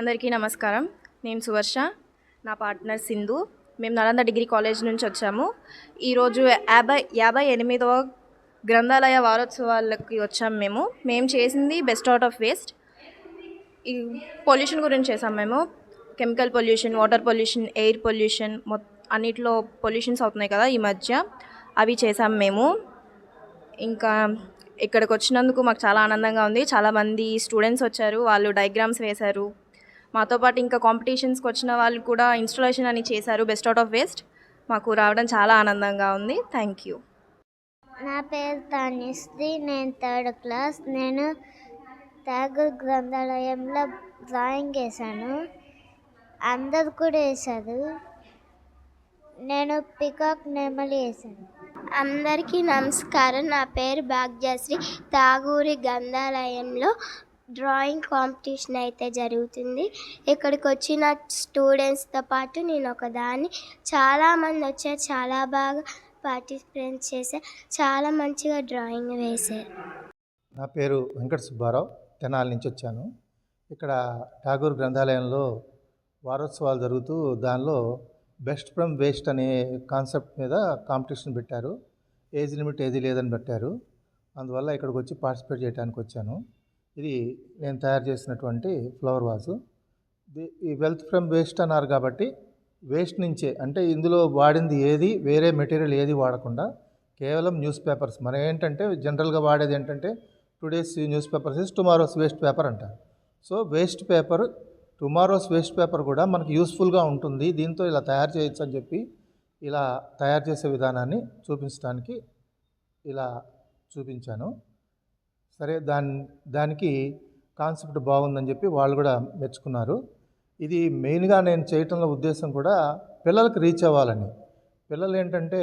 అందరికీ నమస్కారం. నేను సువర్ష. నా పార్ట్నర్ సింధు. మేము నలంద డిగ్రీ కాలేజ్ నుంచి వచ్చాము. ఈరోజు యాభై యాభై ఎనిమిదవ గ్రంథాలయ వారోత్సవాలకి వచ్చాము మేము. మేము చేసింది బెస్ట్ అవుట్ ఆఫ్ వేస్ట్. ఈ పొల్యూషన్ గురించి చేసాం మేము. Chemical pollution water pollution air pollution మొ అన్నిట్లో పొల్యూషన్స్ అవుతున్నాయి కదా ఈ మధ్య. అవి చేసాం మేము. ఇంకా ఇక్కడికి వచ్చినందుకు మాకు చాలా ఆనందంగా ఉంది. చాలామంది స్టూడెంట్స్ వచ్చారు. వాళ్ళు డయాగ్రామ్స్ వేశారు. మాతో పాటు ఇంకా కాంపిటీషన్స్కి వచ్చిన వాళ్ళు కూడా ఇన్స్టలేషన్ అని చేశారు బెస్ట్ అవుట్ ఆఫ్ వేస్ట్ మాకు రావడం చాలా ఆనందంగా ఉంది. థ్యాంక్ యూ నా పేరు తనిశ్రీ నేను థర్డ్ క్లాస్ నేను ట్యాగర్ గ్రంథాలయంలో డ్రాయింగ్ వేశాను. అందరు కూడా వేశారు. నేను పికాక్ నెమలి వేశాను. అందరికీ నమస్కారం. నా పేరు భాగ్యశ్రీ. తాగూరి గ్రంథాలయంలో డ్రాయింగ్ కాంపిటీషన్ అయితే జరుగుతుంది. ఇక్కడికి వచ్చిన స్టూడెంట్స్తో పాటు నేను ఒకదాన్ని. చాలామంది వచ్చారు. చాలా బాగా పార్టిసిపేట్ చేశారు. చాలా మంచిగా డ్రాయింగ్ వేశారు. నా పేరు వెంకట సుబ్బారావు. తెనాలి నుంచి వచ్చాను. ఇక్కడ ఠాగూర్ గ్రంథాలయంలో వారోత్సవాలు జరుగుతూ దానిలో బెస్ట్ ఫ్రమ్ వేస్ట్ అనే కాన్సెప్ట్ మీద కాంపిటీషన్ పెట్టారు. ఏజ్ లిమిట్ ఏది లేదని పెట్టారు. అందువల్ల ఇక్కడికి వచ్చి పార్టిసిపేట్ చేయడానికి వచ్చాను. ఇది నేను తయారు చేసినటువంటి ఫ్లవర్ వాజు. ఈ వెల్త్ ఫ్రమ్ వేస్ట్ అన్నారు కాబట్టి వేస్ట్ నుంచే అంటే ఇందులో వాడింది ఏది వేరే మెటీరియల్ ఏది వాడకుండా కేవలం న్యూస్ పేపర్స్. మనం ఏంటంటే జనరల్గా వాడేది ఏంటంటే today's news papers is tomorrow's waste paper అంటారు so waste paper tomorrow's waste paper కూడా మనకి యూస్ఫుల్గా ఉంటుంది. దీంతో ఇలా తయారు చేయొచ్చు అని చెప్పి ఇలా తయారు చేసే విధానాన్ని చూపించడానికి ఇలా చూపించాను. సరే దాని దానికి కాన్సెప్ట్ బాగుందని చెప్పి వాళ్ళు కూడా మెచ్చుకున్నారు. ఇది మెయిన్గా నేను చేయటంలో ఉద్దేశం కూడా పిల్లలకు రీచ్ అవ్వాలని. పిల్లలు ఏంటంటే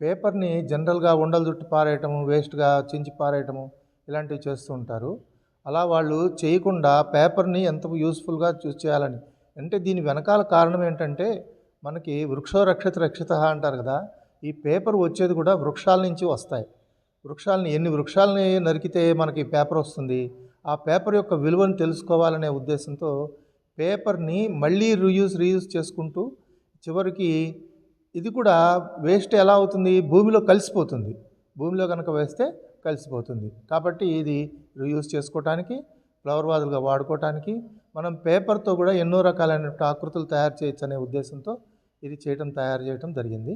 పేపర్ని జనరల్గా ఉండలు చుట్టి పారేయటము వేస్ట్గా చించి పారేయటము ఇలాంటివి చేస్తూ ఉంటారు. అలా వాళ్ళు చేయకుండా పేపర్ని ఎంత యూస్ఫుల్గా చూస్ చేయాలని. అంటే దీని వెనకాల కారణం ఏంటంటే మనకి వృక్షో రక్షిత రక్షిత అంటారు కదా ఈ పేపర్ వచ్చేది కూడా వృక్షాల నుంచి వస్తాయి. వృక్షాలని ఎన్ని వృక్షాలని నరికితే మనకి పేపర్ వస్తుంది ఆ పేపర్ యొక్క విలువను తెలుసుకోవాలనే ఉద్దేశంతో పేపర్ని మళ్ళీ రీయూజ్ రీయూజ్ చేసుకుంటూ చివరికి ఇది కూడా వేస్ట్ ఎలా అవుతుంది? భూమిలో కలిసిపోతుంది. భూమిలో కనుక వేస్తే కలిసిపోతుంది. కాబట్టి ఇది రీయూజ్ చేసుకోవటానికి ఫ్లవర్ వాజులుగా వాడుకోవటానికి మనం పేపర్తో కూడా ఎన్నో రకాలైన ఆకృతులు తయారు చేయొచ్చు అనే ఉద్దేశంతో ఇది చేయటం తయారు చేయటం జరిగింది.